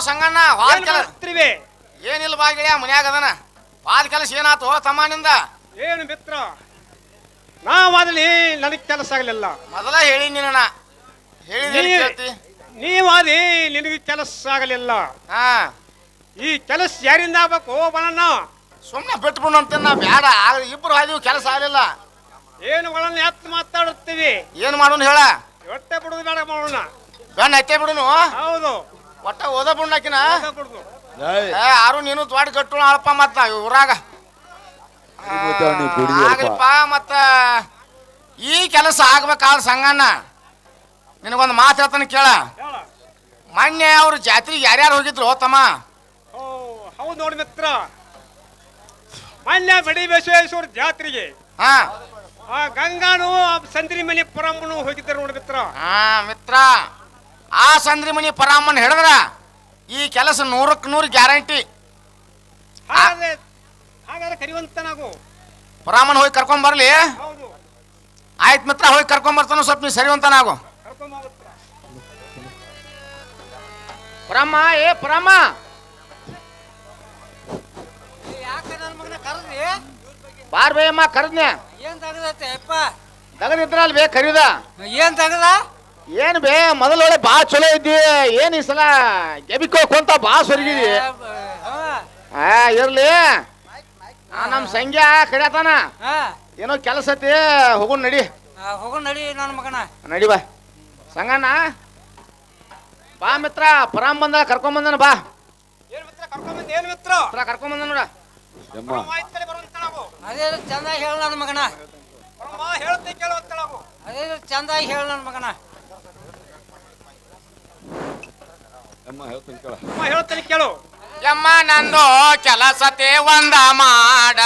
ಸಂಗಣ್ಣ ವಾದ ಕೆಲಸ ಮಾಡ್ತಿರಿವೆ? ಏನಿಲ್ಲ ಬಾ ಗೆಳೆಯ ಮನ್ಯಾಗ ಅದನ. ವಾದ ಕೆಲಸ ಏನಾತು ತಮ್ಮ ನಿಂದ ಏನು ಮಿತ್ರ? ನಾವಾದಲ್ಲಿ ನನಗೆ ಕೆಲಸ ಆಗಲಿಲ್ಲ. ಮೊದಲ ಹೇಳಿ ನಿನ್ನ ಹೇಳಿ ನೀ- ಕೇಳ್ತಿ? ನೀವಾದಿ ನಿನಗೆ ಕೆಲಸ ಆಗಲಿಲ್ಲ. ಹಾ. ಈ ಕೆಲಸ ಯಾರಿಂದ ಆಗ್ಬೇಕು ಬಣ್ಣ ಸುಮ್ಮನೆ ಬಿಟ್ಬಿಡು ಅಂತ ನಾ ಬೇಡ ಆಗ ಇಬ್ರು ಹಾದಿವು ಕೆಲಸ ಆಗಲಿಲ್ಲ. ಏನು ಎತ್ತು ಮಾತಾಡುತ್ತೀವಿ? ಏನು ಮಾಡೋಣ ಹೇಳ? ಹೊಟ್ಟೆ ಬಿಡುದು ಬೇಡ ಮಾಡೋಣ. ಬೆಣ್ಣ ಎತ್ತೆ ಬಿಡುನು? ಹೌದು. ಒಟ್ಟ ಓದ ಬಿಡ್ನಾಕಿನ ಯಾರು ನೀನು ತ್ವಾಡಿ ಕಟ್ಟು ಅಳಪ ಮತ್ತ ಊರಾಗ. ಆಗ್ಲಿಪ್ಪ ಮತ್ತ ಈ ಕೆಲಸ ಆಗ್ಬೇಕಾದ ಸಂಗಣ್ಣ ನಿನಗೊಂದು ಮಾತು ಹೇಳ್ತಾನೆ ಕೇಳ. ಹೇಳ ಮೊನ್ನೆ ಅವ್ರ ಜಾತ್ರೆಗೆ ಯಾರ್ಯಾರು ಹೋಗಿದ್ರು ತಮ್ಮ ಹೌದು ನೋಡಿ ಮಿತ್ರ. ಮೊನ್ನೆ ಬಡಿ ಬಸವೇಶ್ವರ ಜಾತ್ರೆಗೆ ಹಾ. ಗಂಗಾನು ಸಂದ್ರಿ ಮನೆ ಪರಮ್ಮನು ಹೋಗಿದ್ದರು ನೋಡಿ ಮಿತ್ರ. ಹಾ ಮಿತ್ರ. ಆ ಸಂದ್ರಿಮಣಿ ಪರಾಮನ್ ಹಿಡಿದ್ರ ಈ ಕೆಲಸ ನೂರಕ್ಕೆ ನೂರು ಗ್ಯಾರಂಟಿ. ಹಾಗಾದ್ರೆ ಹಾಗಾದ್ರೆ ಕರಿವಂತ ನಾವು ಪರಾಮನ್ ಹೋಗಿ ಕರ್ಕೊಂಡ್ ಬರ್ಲಿ. ಹೌದು. ಆಯ್ತು ಮಿತ್ರ ಹೋಗಿ ಕರ್ಕೊಂಡ್ ಬರ್ತಾನ ಸ್ವಲ್ಪ ನೀ ಸರಿವಂತನಾಗು. ನಾವು ಬಾ ಮಿತ್ರ. ಪರಮ್ಮ ಏ ಪರಮ್ಮ ಯಾಕ ನನ್ನ ಮಗನ ಕರೆದ್ರಿ? ಬಾರ್ ಬೇಯಮ್ಮ ಕರೆದ್ನೆ. ಏನ್ ತಗದತ್ತೆ ಅಪ್ಪ? ತಗದಿದ್ರಲ್ ಬೇ ಕರೀದ ಏನ್ ತಗದ? ಏನ್ ಬೇ ಮೊದಲೊಳೆ ಬಾ ಚಲೋ ಇದ್ದಿ. ಏನ್ ಈ ಸಲ ಗೆಬಿಕೋಕೊಂತ ಬಾ ಸೊರಗಿದಿ. ಆ ಇರ್ಲಿ. ಆ ನಮ್ ಸಂಖ್ಯಾ ಕಡ್ಯಾತಾನ ಏನೋ ಕೆಲಸ ಐತಿ ಹೋಗೋಣ ನಡಿ. ಹೋಗೋ ನಡಿ ನನ್ನ ಮಗನ. ನಡಿ ಬಾ. ಸಂಗಣ್ಣ ಬಾ ಮಿತ್ರ ಪರಾಮ್ ಬಂದ ಕರ್ಕೊಂಡ್ ಬಂದನ ಬಾ. ಏನ್ ಮಿತ್ರ ಕರ್ಕೊಂಡ್ ಬಂದ್ ಏನ್ ಮಿತ್ರ? ಮಿತ್ರ ಕರ್ಕೊಂಡ್ ಬಂದ ನೋಡ. ಯಮ್ಮ ಪರಮಾಯ್ತು ಕಡೆ ಬರುವಂತ ನಾವು. ಅದೇ ಚಂದಾಗಿ ಹೇಳ ನನ್ನ ಮಗನ. ಪರಮ ಹೇಳುತ್ತೆ ಕೇಳುವಂತ ನಾವು. ಅದೇ ಚಂದಾಗಿ ಹೇಳ ನನ್ನ ಮಗನ. ಯಮ್ಮ ಹೇಳ್ತೀನಿ ಕೇಳ. ಅಮ್ಮ ಹೇಳ್ತೇನೆ ಕೇಳು. ಯಮ್ಮ ನಂದು ಕೆಲಸತೆ ಒಂದ ಮಾಡ.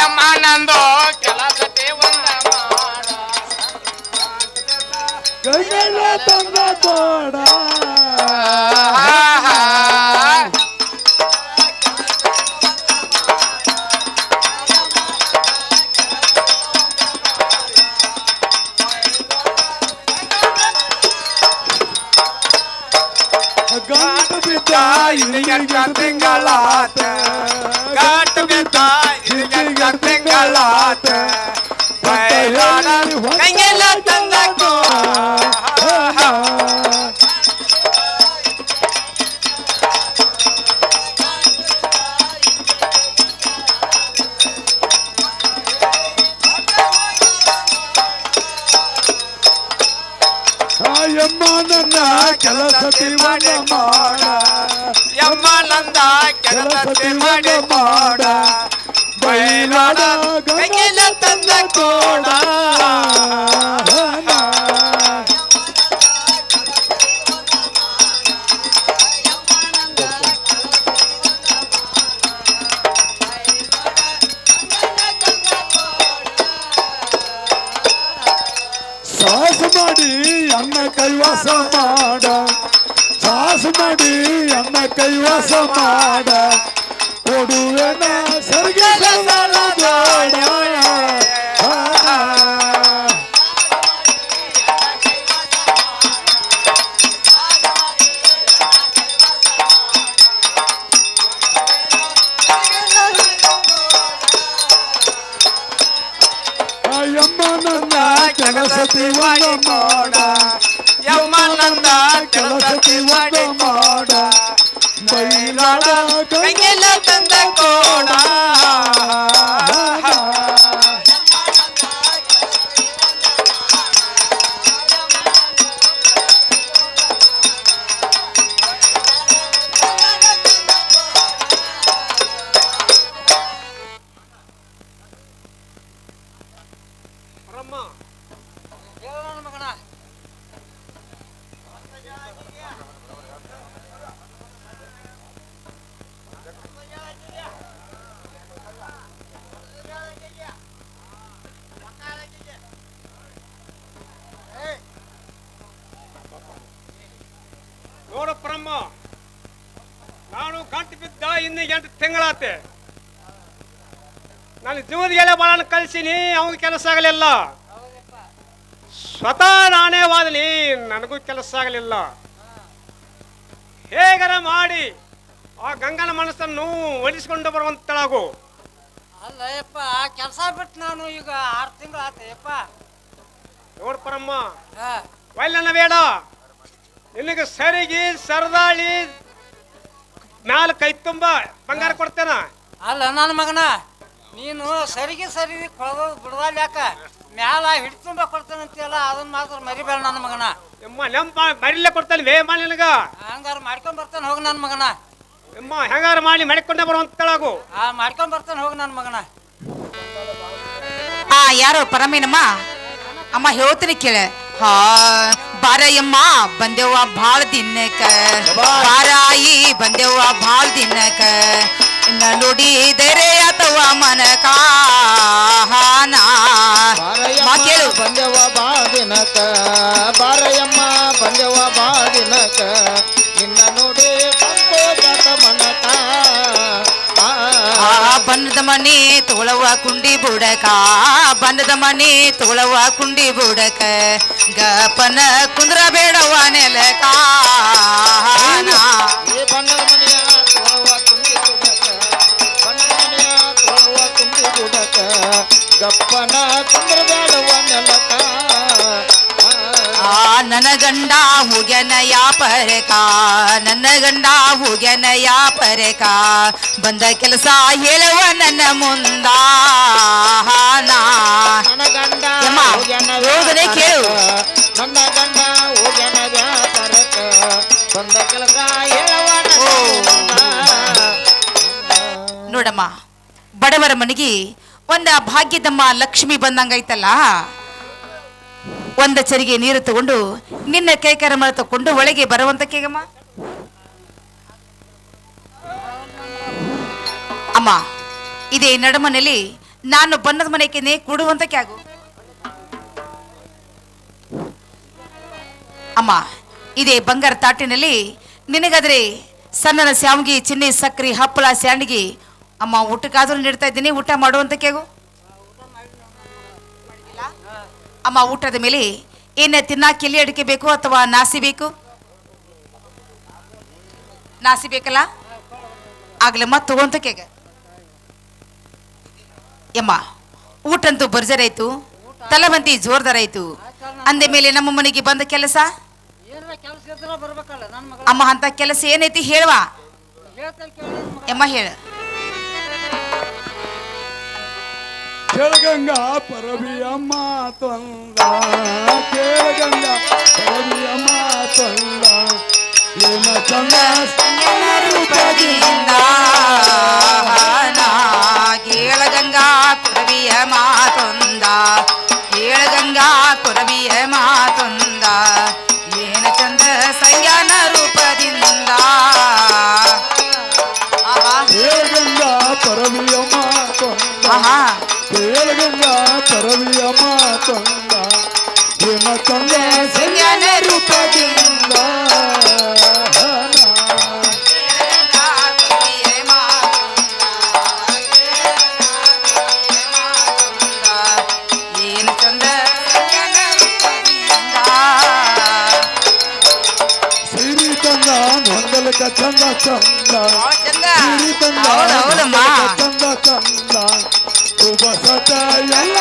ಯಮ್ಮ ನಂದು ಕೆಲಸತೆ ಒಂದ ಮಾಡ. ಗಂಗಲ ತಂದ ತೋಡ. ಬಿದ್ದ ಇಲ್ಲಿಗೆ ತಿಂಗಳಾತ ಗಂಟು ಬಿದ್ದ ಇಲ್ಲಿಗೆ ತಿಂಗಳಾತ ಕೈಗೆಲ್ಲ ತಂದ ಯಮ್ಮ ನನ್ನ ಕೆಲಸ ಮಾಡ ಮಾಡ ಯಮ್ಮ ನಂದ ಕೆಲಸ ಮಾಡಿ ಮಾಡ ಬೈಲಾಡ ತಂದ ಕೋಡ. ಮಾಡಿ ಅನ್ನ ಕೈವಾಸ ಮಾಡ ಕೊಡುವೆನ ಸರ್ಗೆ ಬೇಡ ಯಮ್ಮ ನನ್ನ ಕೆಲಸ ತಿವಣ ಮಾಡ ಯಮ್ಮ ಕೆಲಸಕ್ಕೆ ಮಾಡ ಬೈಲಾಡ ತಂದ ಕೋಡ. ಇನ್ನು ಎಂಟು ತಿಂಗಳಾತೆ. ನಾನು ಜೀವದ ಎಲೆ ಬಾಳನ್ನು ಕಳಿಸೀನಿ ಅವನ ಕೆಲಸ ಆಗಲಿಲ್ಲ. ಸ್ವತಃ ನಾನೇ ವಾದಲಿ ನನಗೂ ಕೆಲಸ ಆಗಲಿಲ್ಲ. ಹೇಗರ ಮಾಡಿ ಆ ಗಂಗನ ಮನಸ್ಸನ್ನು ಒಲಿಸಿಕೊಂಡು ಬರುವಂತಳಾಗು. ಅಲ್ಲ ಯಪ್ಪ ಕೆಲಸ ಬಿಟ್ಟು ನಾನು ಈಗ ಆರು ತಿಂಗಳು ಆತ ಯಪ್ಪ. ನೋಡ್ ಪರಮ್ಮ ಒಲ್ಲನ ಬೇಡ. ನಿನಗೆ ಸರಿಗೆ ಸರದಾಳಿ ಮ್ಯಾಲ ಕೈ ತುಂಬ ಬಂಗಾರ ಕೊಡ್ತೇನ? ಅಲ್ಲ ನನ್ನ ಮಗನ ನೀನು ಸರಿಗೆ ಸರಿ ಬಿಡವಲ್ಲ ಯಾಕ? ಮ್ಯಾಲ ಕೊಡ್ತೇನೆ ಕೊಡ್ತೇನಂತೀಯಲ್ಲ ಅದನ್ನ ಮಾತ್ರ ಮರಿಬೇಡ ನನ್ನ ಮಗನ. ನಿಮ್ಮ ನೆಂಪ ಮರಿಲೆ ಕೊಡ್ತಾನೆ ವೇ ಮಾಡಿ ನಿನಗ. ಹಂಗಾರ ಮಾಡ್ಕೊಂಡ್ ಬರ್ತಾನೆ ಹೋಗಿ ನನ್ನ ಮಗನ. ನಿಮ್ಮ ಹೆಂಗಾರ ಮಾಡಿ ಮಡಿಕೊಂಡೇ ಬರುವಂತಳಾಗು ಆ ಮಾಡ್ಕೊಂಡ್ ಬರ್ತಾನೆ ಹೋಗಿ ನನ್ನ ಮಗನ. ಆ ಯಾರು ಪರಮೇನಮ್ಮ? ಅಮ್ಮ ಹೇಳ್ತೀನಿ ಕೇಳ. ಹಾ ಬಾರಯ್ಯಮ್ಮ ಬಂದೆವ್ವ ಭಾಳ ದಿನಕ್ಕ. ಬಾರಾಯಿ ಬಂದೆವ್ವ ಭಾಳ ದಿನಕ್ಕ. ಇನ್ನ ನುಡಿದರೆ ಅಥವಾ ಮನಕ ಕೇಳು. ಬಂದೆವ್ವ ಭಾಳ ದಿನಕ ಬಾರಯ್ಯಮ್ಮ ಬಂದೆವ ಬಾ ದಿನಕ ಬಣ್ಣದ ಮನೆ ತೋಳವ ಕುಂಡಿ ಬುಡಕ ಬಣ್ಣದ ಮನೆ ತೋಳವ ಕುಂಡಿ ಬುಡಕ, ಗಪನ ಕುಂದ್ರ ಬೇಡವ ನೆಲಕ. ಗಪ್ಪನ ಕುಂದ್ರ ಬೇಡವ ನೆಲಕ. ನನ್ನ ಗಂಡ ಹುಗೆನಯ ಪರಕ ನನ್ನ ಗಂಡ ಹುಗೆನಯ ಪರಕ ಬಂದ ಕೆಲಸ ಹೇಳುವ ನನ್ನ ಮುಂದ ಹೋಗದೆ ಕೇಳು. ನನ್ನ ಗಂಡ ಹೋಗ್ಯಾನ ವ್ಯಾಪಾರಕ್ಕ ಬಂದ ಕೆಲಸ ಹೇಳುವ. ನೋಡಮ್ಮ ಬಡವರ ಮನೆಗೆ ಒಂದ ಭಾಗ್ಯದಮ್ಮ ಲಕ್ಷ್ಮಿ ಬಂದಂಗೈತಲ್ಲ ಒಂದ ಚರಿಗೆ ನೀರು ತಗೊಂಡು ನಿನ್ನ ಕೈಕರಮ ತಕೊಂಡು ಒಳಗೆ ಬರುವಂತ ಕೇಗಮ್ಮ. ಅಮ್ಮ, ಇದೇ ನಡಮನೆಯಲ್ಲಿ ನಾನು ಬಣ್ಣದ ಮನೆಗೆ ಕೂಡುವಂತ ಕ್ಯಾಗು. ಅಮ್ಮ, ಇದೇ ಬಂಗಾರ ತಾಟಿನಲ್ಲಿ ನಿನಗಾದ್ರೆ ಸಣ್ಣನ ಸ್ಯಾಮ್ಗಿ ಚಿನ್ನಿ ಸಕ್ರಿ ಹಪ್ಪಳ ಸ್ಯಾಂಡ್ಗಿ ಅಮ್ಮ ಊಟಕ್ಕಾದ್ರೂ ನೀಡ್ತಾ ಇದ್ದೀನಿ, ಊಟ ಮಾಡುವಂತ ಕೇಗು ಅಮ್ಮ ಊಟದ ಮೇಲೆ ಏನ ತಿನ್ನ ಎಲ್ಲಿ ಅಡಿಕೆ ಬೇಕು ಅಥವಾ ನಾಸಿ ಬೇಕು? ನಾಸಿ ಬೇಕಲ್ಲ? ಆಗ್ಲಮ್ಮ ತಗೊಂತ ಕೇಗ ಯಮ್ಮ ಊಟಂತೂ ಬರ್ಜರಾಯ್ತು ತಲವಂತಿ ಜೋರ್ದಾರಾಯ್ತು ಅಂದ ಮೇಲೆ ನಮ್ಮ ಮನೆಗೆ ಬಂದ ಕೆಲಸ? ಅಮ್ಮ ಅಂತ ಕೆಲಸ ಏನೈತಿ ಹೇಳುವ? ಯಮ್ಮ ಹೇಳ. ಕೇಳಗಂಗಾ ಪರವಿಯಮ್ಮ ತೊಂದ. ಕೇಳಗಂಗ ಪರವಿಯಮ್ಮ ತೊಂದ. ಏನ ಚಂದ ರೂಪದಿಂದ ಕೇಳಗಂಗಾ ಕುರವಿಯ ಮಾತೊಂದ ಕೇಳಗಂಗಾ ಕುರವಿಯ ಮಾತೊಂದ ಪರವಿಯಮ್ಮ ತೊಂದ ಏನ ಚಂದ ಸಂಜ್ಞಾನ ರೂಪದಿಂದ ಕೇಳಗಂಗಾ ಕುರವಿಯ ಮಾತೊಂದ ಏನು ಚಂದ ಸಂಜ್ಞಾನ ರೂಪದಿಂದ ಸಿರಿ ತಂದ ನೊಂದಲಕ ಚಂದ ಚಂದ ಚಂದ ಸಿರಿ ತಂದ ಹೌದು ಹೌದಮ್ಮ ನೊಂದಲಕ ಚಂದ ಚಂದ வசதையல்ல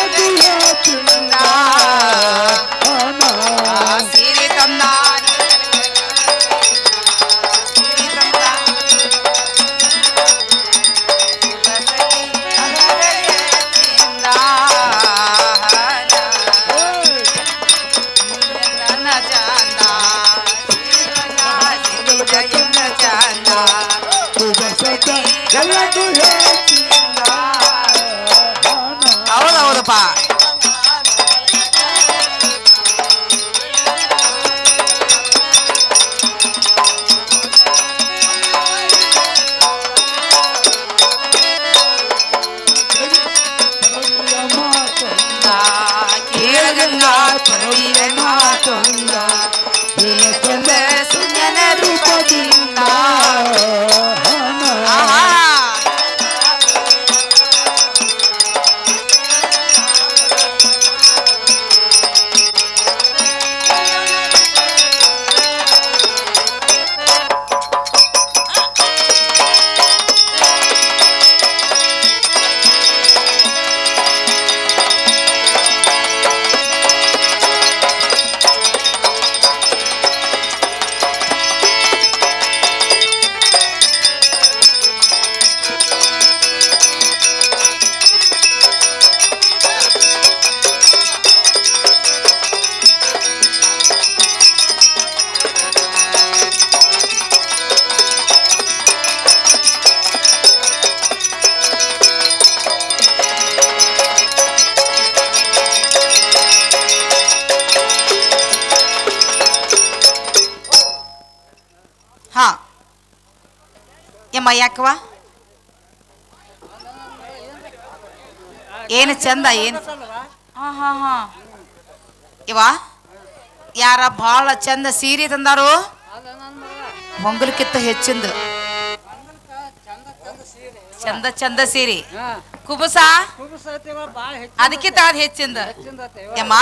ಯಮ್ಮ ಯಾಕವ ಏನು ಚಂದ ಏನು? ಹಾ ಹಾ ಹಾ. ಇವ? ಯಾರ ಭಾಳ ಚಂದ ಸೀರೆ ತಂದಾರು? ಅದ ಹೆಚ್ಚಿಂದು. ಚಂದ ಚಂದ ಸೀರೆ. ಕುಬುಸ ಚಂದ ಸೀರೆ ಹಾ. ಕುಬಸ? ಕುಬಸತಿವ ಭಾಳ ಹೆಚ್ಚು ಅದಕ್ಕಿಂತ ಅದ್ ಹೆಚ್ಚಿಂದ. ಯಮ್ಮ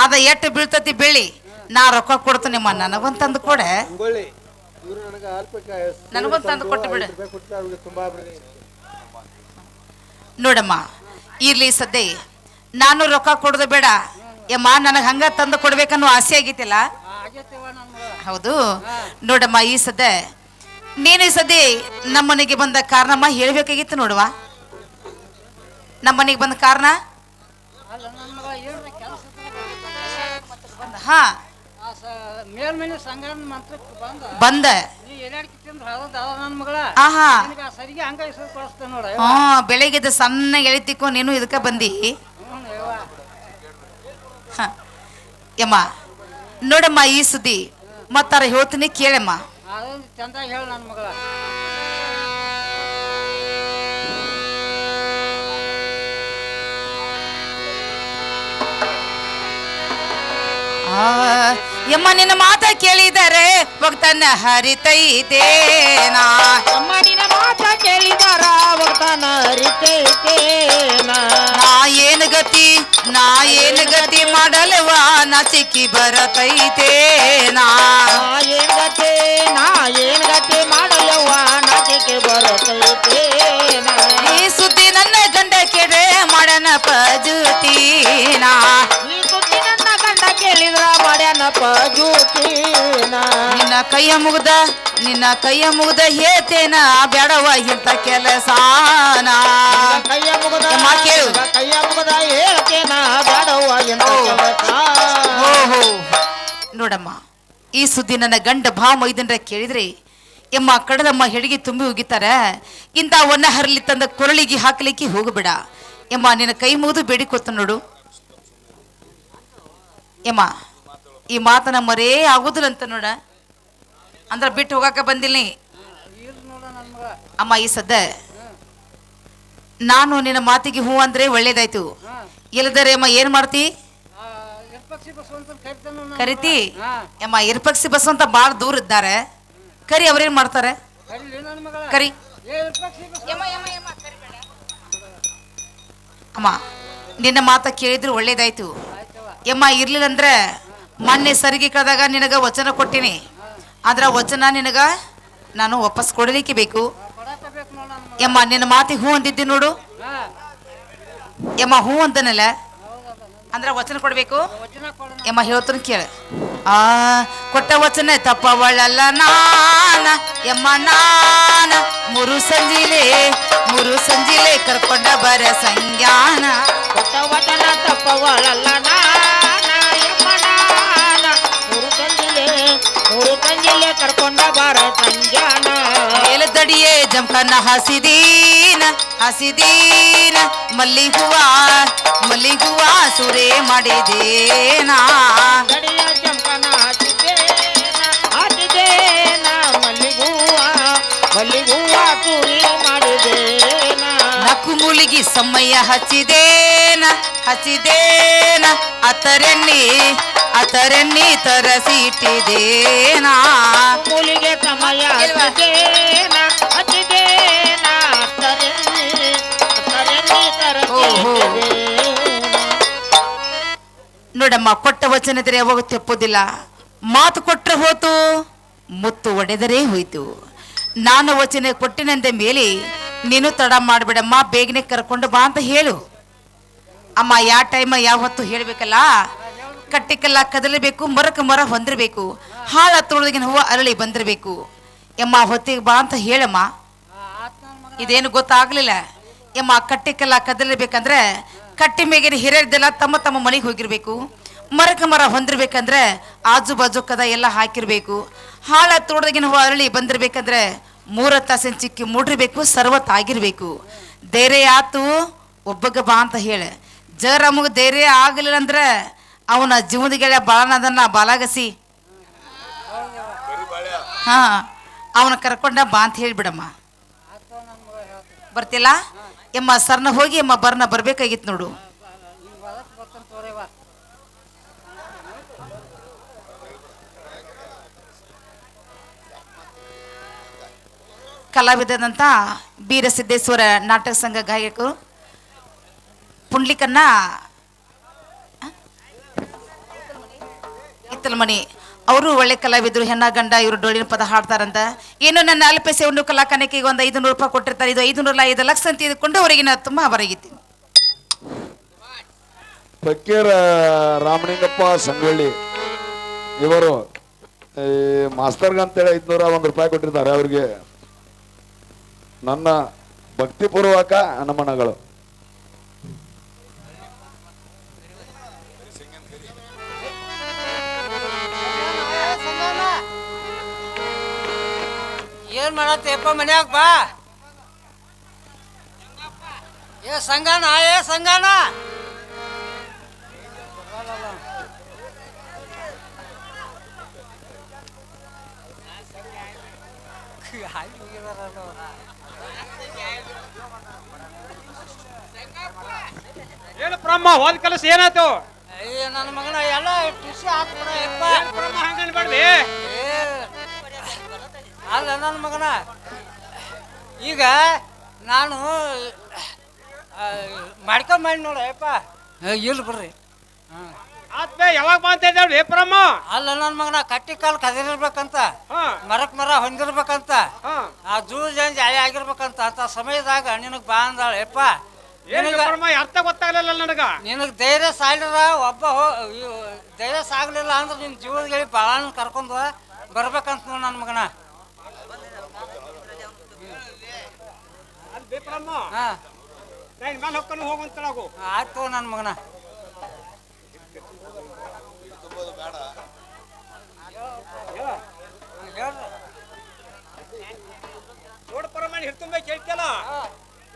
ಅದ ಎಟ್ಟು ಬೀಳ್ತತಿ ಬೆಳಿ? ನಾ ರೊಕ್ಕ ಕೊಡ್ತೀನಿಮ್ಮ ನನಗೊಂದು ತಂದು ಕೊಡ. ನನಗೊಂದು ತಂದು ಕೊಟ್ಟು ಬಿಡು ನೋಡಮ್ಮ ಇರ್ಲಿ ಸದ್ಯ ನಾನು ರೊಕ್ಕ ಕೊಡೋದು ಬೇಡ. ಯಮ್ಮ ನನಗೆ ಹಂಗ ತಂದು ಕೊಡ್ಬೇಕನ್ನೋ ಆಸೆ ಮಗಳ ಹೌದು. ನೋಡಮ್ಮ ಈ ಸದ್ಯ ನೀನು ಈ ಸದ್ಯ ನಮ್ಮನೆಗೆ ಬಂದ ಕಾರಣಮ್ಮ ಹೇಳ್ಬೇಕಾಗಿತ್ತು ನೋಡುವ. ನಮ್ಮನೆಗೆ ಬಂದ ಕಾರಣ? ಹಾ. ಮಂತ್ರ ಸಂಗನ ಮಂತ್ರಕ್ಕೆ ಬಂದ. ಬಂದ. ನೀ ಎಲ್ಲಾಡ್ಕಿ ತಿಂದ್ರ ಹೌದ ನನ್ನ ಮಗಳ? ಆಹಾ. ನಿನಗೆ ಆ ಸರಿಗೆ ಹಂಗ ಹೆಸರು ಕೊಡಿಸ್ತೇನೆ ನೋಡ ಹಾ ಬೆಳಗ್ಗೆ ಸಣ್ಣ ಎಳಿತಿಕೋ ನೀನು ಇದಕ್ಕೆ ಬಂದಿ. ಹಾಂ ಹ. ಯಮ್ಮ ನೋಡಮ್ಮ ಈ ಸುದ್ದಿ. ಮತ್ತಾರ ಹೇಳ್ತೀನಿ ಕೇಳಮ್ಮ. ಅದೊಂದು ಚಂದಾಗಿ ಹೇಳು ನನ್ನ ಮಗಳ. ಆ, ಯಮ್ಮ ನಿನ್ನ ಮಾತ ಕೇಳಿದರೆ ಭಕ್ತನ ಹರಿತೈತೇನಾ ನಿನ್ನ ಮಾತ ಕೇಳಿದಾರ ಭಕ್ತನ ಅರಿತೈತೇನ ನಾ. ಏನು ಗತಿ ನಾ ಏನು ಗತಿ ಮಾಡಲವಾ ನಾ ಸಿಕ್ಕಿ ಬರತೈತೇನಾ ನಾ. ಏನು ಗತಿ ನಾ ಏನು ಗತಿ ಮಾಡಲವ್ವ ಸಿಕ್ಕಿ ಬರತೈತೇನ ಈ ಸುದ್ದಿ ನನ್ನ ಗಂಡ ಕೆಡೆ ಮಾಡನ ಪಜುತೀನಾ ಕೇಳಿದ್ರ ಮಾಡ್ಯಾನಪ್ಪ ಜ್ಯೋತಿನ? ನಿನ್ನ ಕೈಯ ಮುಗ್ದ ನಿನ್ನ ಕೈಯ ಮುಗ್ದ ಹೇತೇನ? ಬೇಡವ ಇಂಥ ಕೆಲಸ ಕೈಯ ಮುಗದ ಕೇಳು. ಕೈಯ ಮುಗದ ಹೇಳ್ತೇನ ಬೇಡವ ಎಂತ ಓಹೋ. ನೋಡಮ್ಮ ಈ ಸುದ್ದಿ ನನ್ನ ಗಂಡ ಭಾ ಮೈದನ್ರ ಕೇಳಿದ್ರಿ ಎಮ್ಮ ಕಡದಮ್ಮ ಹೆಡಿಗೆ ತುಂಬಿ ಹೋಗಿತಾರೆ ಇಂಥ ಒನ್ನ ಹರಲಿ ತಂದ ಕೊರಳಿಗೆ ಹಾಕಲಿಕ್ಕೆ ಹೋಗಬೇಡ. ಎಮ್ಮ ನಿನ್ನ ಕೈ ಮುಗಿದು ಬೇಡಿಕೊತ ನೋಡು. ಎಮ್ಮ ಈ ಮಾತನ ಮರೇ ಆಗುದಿಲ್ಲ ಅಂತ ನೋಡ. ಅಂದ್ರ ಬಿಟ್ಟು ಹೋಗಾಕ ಬಂದಿಲ್ಲ ನೀ. ಅಮ್ಮ, ಈ ಸದ್ದ ನಾನು ನಿನ್ನ ಮಾತಿಗೆ ಹೂ ಅಂದ್ರೆ ಒಳ್ಳೇದಾಯ್ತು. ಇಲ್ಲದರೆ ಅಮ್ಮ, ಏನ್ ಮಾಡ್ತಿ? ಬಸವಂತ ಕರಿತಿ? ಅಮ್ಮ ಇರ್ಪಕ್ಷಿ ಬಸ್ ಅಂತ ಭಾಳ ದೂರ ಇದ್ದಾರೆ. ಕರಿ ಅವ್ರೇನ್ ಮಾಡ್ತಾರೆ? ಕರಿ. ಅಮ್ಮ, ನಿನ್ನ ಮಾತ ಕೇಳಿದ್ರು ಒಳ್ಳೇದಾಯ್ತು. ಯಮ್ಮ ಇರ್ಲಿಲ್ಲ ಅಂದ್ರೆ ಮೊನ್ನೆ ಸರಿಗೆ ಕಳೆದಾಗ ನಿನಗ ವಚನ ಕೊಟ್ಟಿನಿ. ಆದ್ರ ವಚನ ನಿನಗ ನಾನು ವಾಪಸ್ ಕೊಡಲಿಕ್ಕೆ ಬೇಕು. ಎಮ್ಮ, ನನ್ನ ಮಾತಿ ಹೂ ಅಂದಿದ್ದಿ ನೋಡು. ಎಮ್ಮ, ಹೂ ಅಂತನಲ್ಲ ಅಂದ್ರ ವಚನ ಕೊಡ್ಬೇಕು? ಎಮ್ಮ, ಹೇಳ್ತಾನ ಕೇಳ. ಆ, ಕೊಟ್ಟ ವಚನ ತಪ್ಪವಳಲ್ಲ ನಾನ. ಯಮ್ಮ ನಾನ ಮುರು ಸಂಜಿಲೆ ಮುರು ಸಂಜಿಲೆ ಕರ್ಕೊಂಡ ಬರ ಸಂಜ್ಞಾನ. ಕೊಟ್ಟ ವಚನ ತಪ್ಪವಳಲ್ಲ ನಾನ. ತಂಜಿಲೆ ಕರ್ಕೊಂಡ ಬಾರ ಸಂಜಾನ. ಮೇಲದಡಿಯೇ ಜಂಕನ ಹಸಿದೀನ ಹಸಿದೀನ ಮಲ್ಲಿ ಹೂವ ಮಲ್ಲಿ ಹೂವ ಸುರೇ ಮಾಡಿದೇನಾ. ಗಡಿಯ ಮಲ್ಲಿಗೂವ ಮಲ್ಲಿಗೂವ ನಕ್ಕು ಸಮಯ ಹಚ್ಚಿದೇನ ಹಚ್ಚಿದೇನ ಅತರಣ್ಣಿ ಅತರೆನ್ನಿ ತರಸಿಟ್ಟಿದೇನಾ? ಮೂಲಿಗೆ ಸಮಯ ನೋಡಮ್ಮ ಕೊಟ್ಟ ವಚನದರೆ ಯಾವಾಗ ತೆಪ್ಪೋದಿಲ್ಲ. ಮಾತು ಕೊಟ್ಟರೆ ಹೋತು ಮುತ್ತು ಒಡೆದರೆ ಹೋಯ್ತು. ನಾನು ವಚನ ಕೊಟ್ಟಿನಂದ ಮೇಲೆ ನೀನು ತಡ ಮಾಡ್ಬಿಡಮ್ಮ, ಬೇಗನೆ ಕರ್ಕೊಂಡು ಬಾ ಅಂತ ಹೇಳು. ಅಮ್ಮ ಯಾವ ಟೈಮ ಯಾವ ಹೊತ್ತು ಹೇಳಬೇಕಲ್ಲ? ಕಟ್ಟಿಕಲ್ಲ ಕದಲಬೇಕು, ಮರಕ್ಕೆ ಮರ ಹೊಂದಿರಬೇಕು. ಹಾಳ ತೊಳೆದಿಗಿನ ಹೂವು ಅರಳಿ ಬಂದಿರಬೇಕು. ಎಮ್ಮ ಹೊತ್ತಿಗೆ ಬಾ ಅಂತ ಹೇಳಮ್ಮ. ಇದೇನು ಗೊತ್ತಾಗ್ಲಿಲ್ಲ. ಎಮ್ಮ ಕಟ್ಟಿಕಲ್ಲ ಕದಲಬೇಕಂದ್ರೆ ಕಟ್ಟಿ ಮೇಗಿನ ಹಿರಿಯರ್ದೆಲ್ಲ ತಮ್ಮ ತಮ್ಮ ಮನೆಗೆ ಹೋಗಿರ್ಬೇಕು. ಮರಕ ಮರ ಹೊಂದಿರ್ಬೇಕಂದ್ರೆ ಆಜು ಬಾಜು ಕದ ಎಲ್ಲ ಹಾಕಿರ್ಬೇಕು. ಹಾಳ ತೋಟದಾಗಿನ ಹೂವು ಅರಳಿ ಬಂದಿರ್ಬೇಕಂದ್ರೆ ಮೂರ ತಾಸಿನ ಚಿಕ್ಕಿ ಮೂಡಿರ್ಬೇಕು ಸರ್ವತ್ ಆಗಿರ್ಬೇಕು. ಧೈರ್ಯ ಆತು, ಒಬ್ಬಗ ಬಾ ಅಂತ ಹೇಳಿ. ಜರ ನಮಗೆ ಧೈರ್ಯ ಆಗಲಿಲ್ಲ ಅಂದ್ರೆ ಅವನ ಜೀವನದ ಗೆಳೆಯ ಬಾಳನದನ್ನ ಬಾಲಾಗಸಿ. ಹಾ, ಅವನ ಕರ್ಕೊಂಡ ಬಾ ಅಂತ ಹೇಳಿಬಿಡಮ್ಮ ಬರ್ತಿಲ್ಲ ಎಮ್ಮ ಸರ್ನ ಹೋಗಿ ಎಮ್ಮ ಬರ್ನ ಬರ್ಬೇಕಾಗಿತ್ತು ನೋಡು. ಕಲಾವಿದರಂತ ಬೀರಸಿದ್ದೇಶ್ವರ ನಾಟಕ ಸಂಘ ಗಾಯಕರು. ಪುಂಡ್ಲಿಕನ್ನ ಇತ್ತಲಮಣಿ ಅವರು ಒಳ್ಳೆ ಕಲಾವಿದರು, ಹೆಣ್ಣ ಗಂಡ ಇವರು ಡೊಳ್ಳಿನ ಪದ ಹಾಡ್ತಾರಂತ. ಏನು ನನ್ನ ಅಲ್ಪಸೆ ಒಂದು ಕಲಾಕನಕ್ಕೆ ಒಂದು ಐದು ರೂಪಾಯಿ ಕೊಟ್ಟಿರ್ತಾರೆ. ಇದು ಐದು ನೂರ ಐದು ಲಕ್ಷ ಅಂತ ಇದ್ಕೊಂಡು ಅವರಿಗೆ ನಾನು ತುಂಬ ಬರಗಿದ್ದೀನಿ ಫಕೀರ ರಾಮಲಿಂಗಪ್ಪ ಸಂಗೊಳ್ಳಿ, ಇವರು ಮಾಸ್ತರ್ಗಂತೇಳಿ ಐದ್ನೂರ ಒಂದು ರೂಪಾಯಿ ಕೊಟ್ಟಿರ್ತಾರೆ ಅವ್ರಿಗೆ. ನನ್ನ ಭಕ್ತಿಪೂರ್ವಕ ನಮನಗಳು ಏನ್ ಮಾಡತ್ತಪ್ಪ ಮನ್ಯಾಗ ಬಾ. ಏ ಸಂಗಣ ಏ ಸಂಗಣ ಏನು ಬ್ರಹ್ಮ ಹೋದ ಕೆಲಸ ಏನಾಯ್ತು? ಅಯ್ಯ ನನ್ನ ಮಗನ ಎಲ್ಲ ಟುಸಿ ಹಾಕ್ಬಿಡ ಯಪ್ಪ. ಬ್ರಹ್ಮ ಏ, ಅಲ್ಲ ನನ್ನ ಮಗನ ಈಗ ನಾನು ಮಾಡ್ಕೊಂಡ್ ಮಾಡಿ ನೋಡ ಯಪ್ಪ. ಇಲ್ಲ ಬಿಡ್ರಿ. ಹಾಂ. ಆತ್ಮೆ ಯಾವಾಗ ಬಾ ಅಂತ ಇದ್ದಾಳ್ರಿ ಬ್ರಹ್ಮ? ಅಲ್ಲ ನನ್ನ ಮಗನ ಕಟ್ಟಿ ಕಾಲು ಕದಿರ್ಬೇಕಂತ ಹಾ. ಮರಕ್ ಮರ ಹೊಂದಿರ್ಬೇಕಂತ ಹಾ. ಆ ಜೂ ಜಂಜಿ ಅಳಿ ಆಗಿರ್ಬೇಕಂತ ಅಂತ ಸಮಯದಾಗ ನಿನಗ್ ಬಾ ಅಂದಾಳ ಯಪ್ಪ. ನಿನಗ ಅರ್ಥ ಗೊತ್ತಾಗಲಿಲ್ಲ ನನಗ. ನಿನಗೆ ಧೈರ್ಯ ಸಾಲಿರ ಒಬ್ಬ ಹೋ ಇವ್ ಧೈರ್ಯ ಸಾಗ್ಲಿಲ್ಲ ಅಂದ್ರೆ ನಿನ್ ಜೀವದ ಗೆಳಿ ಬಾಳನ್ ಕರ್ಕೊಂಡು ಬರ್ಬೇಕಂತ ನೋಡ್ ನನ್ನ ಮಗನ. ಅಲ್ಲಿ ಬ್ರಹ್ಮ ಹಾ. ನಾನು ಮೇಲೆ ಹೊಕ್ಕನು ಹೋಗುವಂತಳಾಗು ಆಯ್ತು ನನ್ನ ಮಗನ. ಹೇಳ್ರಿ. ನೋಡು ಪರಮಾಣಿ ಹಿಡ್ತುಂಬ ಕೇಳ್ತಿಯಲ್ಲ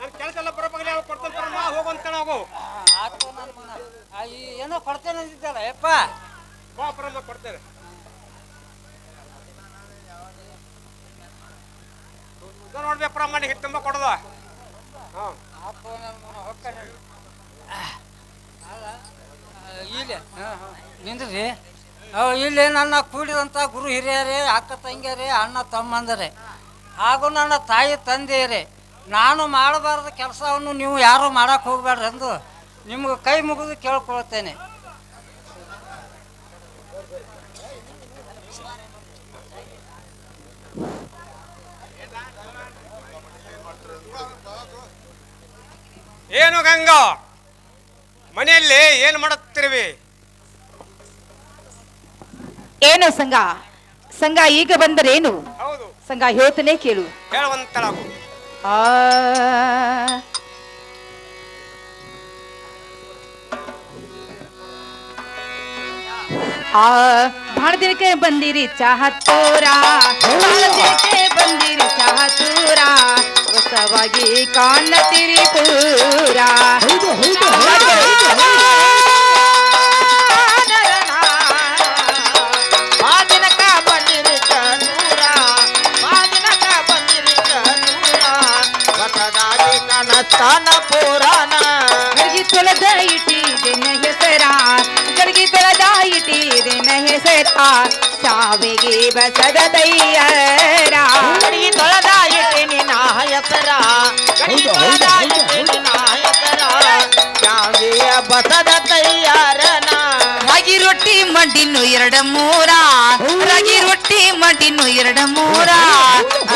ನನ್ನ ಕೆಲಸ ಎಲ್ಲ ಬರೋಬಾಗಲಿ ಯಾವ ಕೊಡ್ತಾನೆ ಪರಮ ಹೋಗುವಂತಳಾಗು ಹಾ, ಆಯ್ತು ನನ್ನ ಆ, ಈ ಏನೋ ಕೊಡ್ತೇನೆ. ಅಂದಿದ್ದಲ್ಲ ಯಪ್ಪ ಬಾ ಪರಮ ಕೊಡ್ತೇನೆ ಇದು ನೋಡ್ಬೇ ಪ್ರಮಾಣಿ ತುಂಬ ಕೊಡದ. ಹಾಂ. ಆಯ್ತು ನನ್ನ ಮಗನ ಆ, ಇಲ್ಲಿ ನಿಂದ್ರಿ ಇಲ್ಲಿ ನನ್ನ ಕೂಡಿದಂಥ ಗುರು ಹಿರಿಯರೇ ಅಕ್ಕ ತಂಗಿಯರೇ ಅಣ್ಣ ತಮ್ಮಂದರೆ. ಹಾಗೂ ನನ್ನ ತಾಯಿ ತಂದೆಯರೇ. ನಾನು ಮಾಡಬಾರ್ದ ಕೆಲಸವನ್ನು ನೀವು ಯಾರು ಮಾಡಕ್ಕೆ ಹೋಗ್ಬೇಡ್ರಿ ಎಂದು ನಿಮಗೆ ಕೈ ಮುಗಿದು ಕೇಳ್ಕೊಳ್ತೇನೆ. ಏನು ಗಂಗಾ? ಮನೆಯಲ್ಲಿ ಏನು ಮಾಡುತ್ತಿರುವಿ? ಏನು ಸಂಘ ಸಂಘ ಈಗ ಬಂದರೇನು ಹೌದು. ಸಂಘ ಹೇಳ್ತೇನೆ ಕೇಳು. ಹೇಳುವಂತಳಾಗು ಆ ದಿನಕ್ಕೆ ಬಂದಿರಿ ಚಹಾ ತೋರ ಭಾಳ ದಿನಕ್ಕೆ ಬಂದಿರಿ ಚಹಾ ತೂರ ಹೊಸವಾಗಿ ಕಾಣತಿರಿ ಪೂರ. ತೊಳೆದ ಇಟ್ಟಿದ್ದೇನ ಹೆಸರ ಸಾವಿಗೆ ಬಸದ ತಯ್ಯರ ಗಡಿ ತೊಳೆದ ಇಟ್ಟಿ ನಿನ್ನ ಹೆಸರ ಗಡಿ ಹೌದು, ಹೌದು, ತೊಳೆದ ಹೌದು, ಇಟ್ಟಿ ಹೌದು. ನಿನ್ನ ಹೆಸರ ಶಾವಿಯ ಬಸದ ತಯ್ಯಾರನ ರಾಗಿ ರೊಟ್ಟಿ ಮಂಡಿನು ಎರಡ ಮೂರ ರಾಗಿ ರೊಟ್ಟಿ ಮಂಡಿನು ಎರಡ ಮೂರ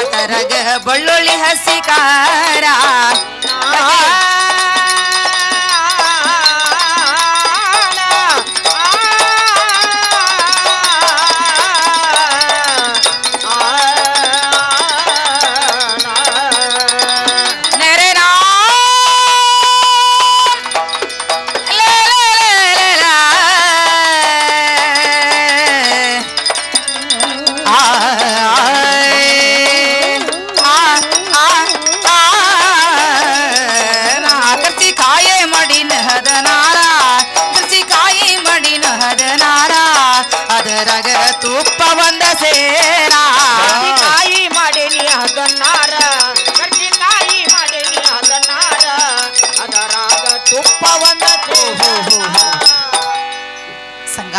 ಅದರಗ ಬಳ್ಳುಳ್ಳಿ ಹಸಿ ಸಂಘ,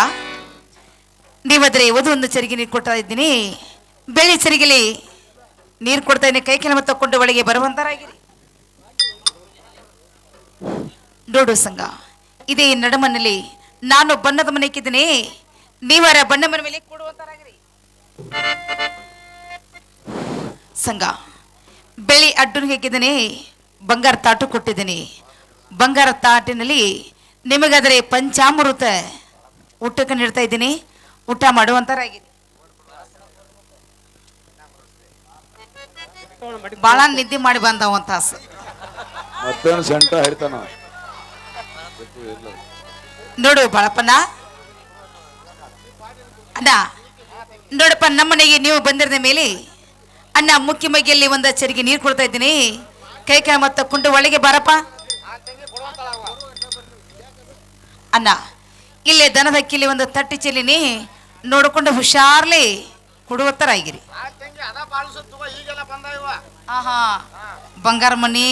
ನೀವಾದ್ರೆ ಓದು ಒಂದು ಚರಿಗೆ ನೀರು ಕೊಡ್ತಾ ಇದ್ದೀನಿ. ಬೆಳಿ ಚರಿಗೆಲಿ ನೀರು ಕೊಡ್ತಾ ಇದ್ದೀನಿ. ಕೈ ಕೆಲ ತಕ್ಕೊಂಡು ಒಳಗೆ ಬರುವಂತರಾಗಿರಿ. ನೋಡು ಸಂಘ, ಇದೇ ನಡಮನಲ್ಲಿ ನಾನು ಬಣ್ಣದ ಮನೆ ಇಕ್ಕಿದ್ದೀನಿ. ನೀವಾರ ಬಣ್ಣ ಮನೆ ಮೇಲೆ ಕೂಡುವಂತರಾಗಿರಿ. ಸಂಘ, ಬೆಳಿ ಅಡ್ಡನ್ ಹೇಗಿದ್ದೀನಿ, ಬಂಗಾರ ತಾಟು ಕೊಟ್ಟಿದ್ದೀನಿ. ಬಂಗಾರ ತಾಟಿನಲ್ಲಿ ನಿಮಗಾದರೆ ಪಂಚಾಮೃತ ಊಟಕ್ಕೆ ನೀಡ್ತಾ ಇದ್ದೀನಿ. ಊಟ ಮಾಡುವಂತರಾಗಿದೆ ಭಾಳ ನಿದ್ದೆ ಮಾಡಿ ಬಂದವಂತ ನೋಡು ಬಾಳಪ್ಪನ. ಅಣ್ಣ ನೋಡಪ್ಪ ನಮ್ಮನೆಗೆ ನೀವು ಬಂದಿರದ ಮೇಲೆ ಅಣ್ಣ ಮುಖ್ಯ ಮಗಿಯಲ್ಲಿ ಒಂದು ಚರಿಗೆ ನೀರು ಕೊಡ್ತಾ ಇದ್ದೀನಿ. ಕೈ ಕೈ ಮತ್ತು ಕುಂಡು ಒಳಗೆ ಬಾರಪ್ಪ. ಅಣ್ಣ ಇಲ್ಲಿ ದನದ ಕಿಲಿ ಒಂದು ತಟ್ಟಿ ಚೆಲ್ಲಿನಿ ನೋಡಿಕೊಂಡು ಹುಷಾರ್ಲಿ ಕೊಡುವ ಆಗಿರಿ ಆಹಾ ಬಂಗಾರ ಮನಿ.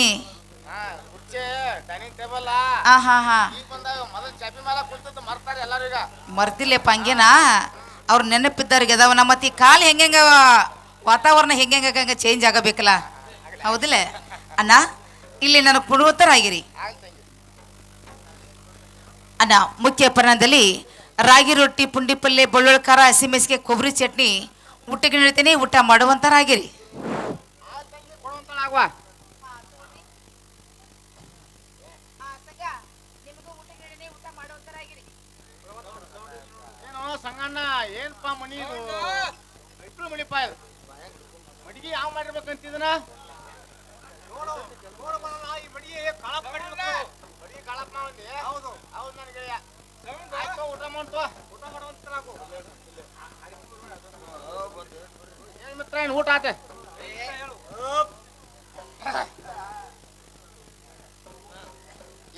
ಮರ್ತಿಲ್ಲಪ್ಪ ಹಂಗೇನಾ? ಅವ್ರ ನೆನಪಿದ್ದವ್ರಿಗೆ ಅದಾವ ನಮ್ಮ ಮತ್ತೆ ಈ ಕಾಲು ಹೆಂಗೆಂಗ ವಾತಾವರಣ ಹೆಂಗೆಂಗ ಹಂಗೆ ಚೇಂಜ್ ಆಗಬೇಕಲ್ಲ? ಹೌದಿಲ್ಲ? ಅಣ್ಣ ಇಲ್ಲಿ ನನಗೆ ಪುಣವತ್ತರ ಆಗಿರಿ ಅಣ್ಣ ಮುಖ್ಯ ಪರ್ಣದಲ್ಲಿ ರಾಗಿ ರೊಟ್ಟಿ ಪುಂಡಿ ಪಲ್ಯ ಬೆಳ್ಳುಳ್ಳಿ ಖಾರ ಹಸಿಮೆಸಿಗೆ ಕೊಬ್ಬರಿ ಚಟ್ನಿ ಊಟಕ್ಕೆ ನೀಡ್ತೀನಿ ಊಟ ಮಾಡುವಂಥರಾಗಿರಿ ಸಂಗಣ್ಣ ಏನಪ್ಪ ಇಬ್ರು ಮಣಿಪ್ಪ ಮಡಿಗೆ ಯಾವ ಮಾಡಿರ್ಬೇಕಂತಿದನ ಈ ಮಡಿಗೆ ಕಾಳಪ್ಪ ಮಾಡಿರ್ಬೇಕು. ಮಡಿಗೆ ಕಾಳಪ್ಪ ಮಂದಿ ಹೌದು. ಹೌದು ನನಗೆ ಆಯ್ತು ಊಟ ಮಾಡ್ತು ಊಟ ಏನ್ ಮಿತ್ರ ಏನು ಊಟ ಆತೆ.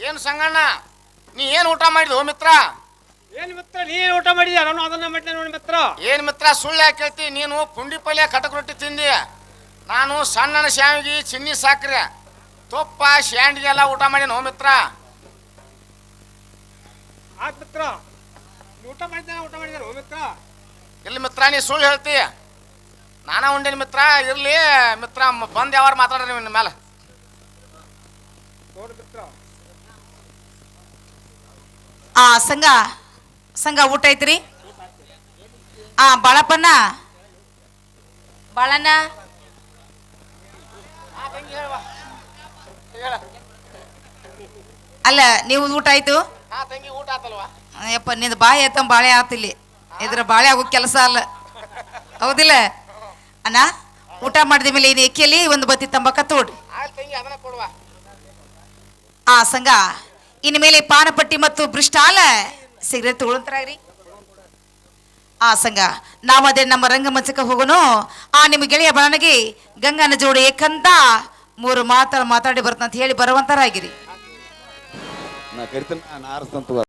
ಏನು ಸಂಗಣ್ಣ? ನೀ ಏನು ಊಟ ಮಾಡಿದ್ವು ಮಿತ್ರ? ಏನ್ ಮಿತ್ರ ನೀನ್ ಊಟ ಮಾಡಿದ್ಯಾ? ನಾನು ಅದನ್ನ ಮಾಡಿದೆ ನೋಡಿ ಮಿತ್ರ. ಏನು ಮಿತ್ರ ಸುಳ್ಳು ಯಾಕೆ ಹೇಳ್ತಿ ನೀನು ಪುಂಡಿ ಪಲ್ಯ ಕಟಕ್ ರೊಟ್ಟಿ ತಿಂದಿ. ನಾನು ಸಣ್ಣನ ಶಾವಿಗೆ ಚಿನ್ನಿ ಸಾಕ್ರೆ. ತುಪ್ಪ ಶ್ಯಾಂಡಿಗೆಲ್ಲ ಎಲ್ಲ ಊಟ ಮಾಡಿ ನೋ ಮಿತ್ರ? ಆತ್ ಮಿತ್ರ ನೀ ಊಟ ಊಟ ಓ ಮಿತ್ರ ಇಲ್ಲಿ ಮಿತ್ರ ನೀ ಸುಳ್ಳು ಹೇಳ್ತೀಯ ನಾನ ಉಂಡಿನ ಮಿತ್ರ ಇರ್ಲಿ. ಮಿತ್ರ ಬಂದ್ ಯಾವಾರ ಮಾತಾಡ್ರಿ ನಿಮ್ಮ ಮೇಲೆ ನೋಡು ಮಿತ್ರ. ಆ ಸಂಘ ಸಂಘ ಊಟ ಐತ್ರಿ? ಆ ಬಾಳಪ್ಪನ ಬಾಳಣ್ಣ. ಅಲ್ಲ ನೀವು ಊಟ ಆಯ್ತು? ಹಾ ತಂಗಿ ಊಟ ಆತಲ್ವಾ? ಯಪ್ಪ ನಿಂದ ಬಾಯಿ ಎತ್ತ ಬಾಳೆ ಆತಿಲ್ಲಿ. ಇದ್ರ ಬಾಳೆ ಆಗೋ ಕೆಲಸ ಅಲ್ಲ. ಹೌದಿಲ್ಲ? ಅಣ್ಣ ಊಟ ಮಾಡಿದ ಮೇಲೆ ಇದು ಎಕ್ಕಿಯಲ್ಲಿ ಒಂದು ಬತ್ತಿ ತಂಬಕ ತೋಡ್ರಿ ಆಯ್ತು ತಂಗಿ ಅದನ್ನ ಕೊಡುವ. ಆ ಸಂಘ ಇನ್ನು ಮೇಲೆ ಪಾನಪಟ್ಟಿ ಮತ್ತು ಬ್ರಿಸ್ಟಾಲ ಸಿಗರೇಟ್ ತಗೊಳಂತರಾಗ್ರಿ ಆ ಸಂಘ ನಾವು ಅದೇ ನಮ್ಮ ರಂಗಮಂಚಕ್ಕೆ ಹೋಗೋನು ಆ ನಿಮ್ಮ ಗೆಳೆಯ ಬಳನಿಗೆ ಗಂಗನ ಜೋಡಿ ಏಕಂತ ಮೂರು ಮಾತಾಡಿ ಮಾತಾಡಿ ಬರ್ತಂತ ಹೇಳಿ ಬರುವಂತರಾಗಿರಿ. ನಾ ಕರಿತೇನೆ ನಾ ಆರಿಸ್ತಂತ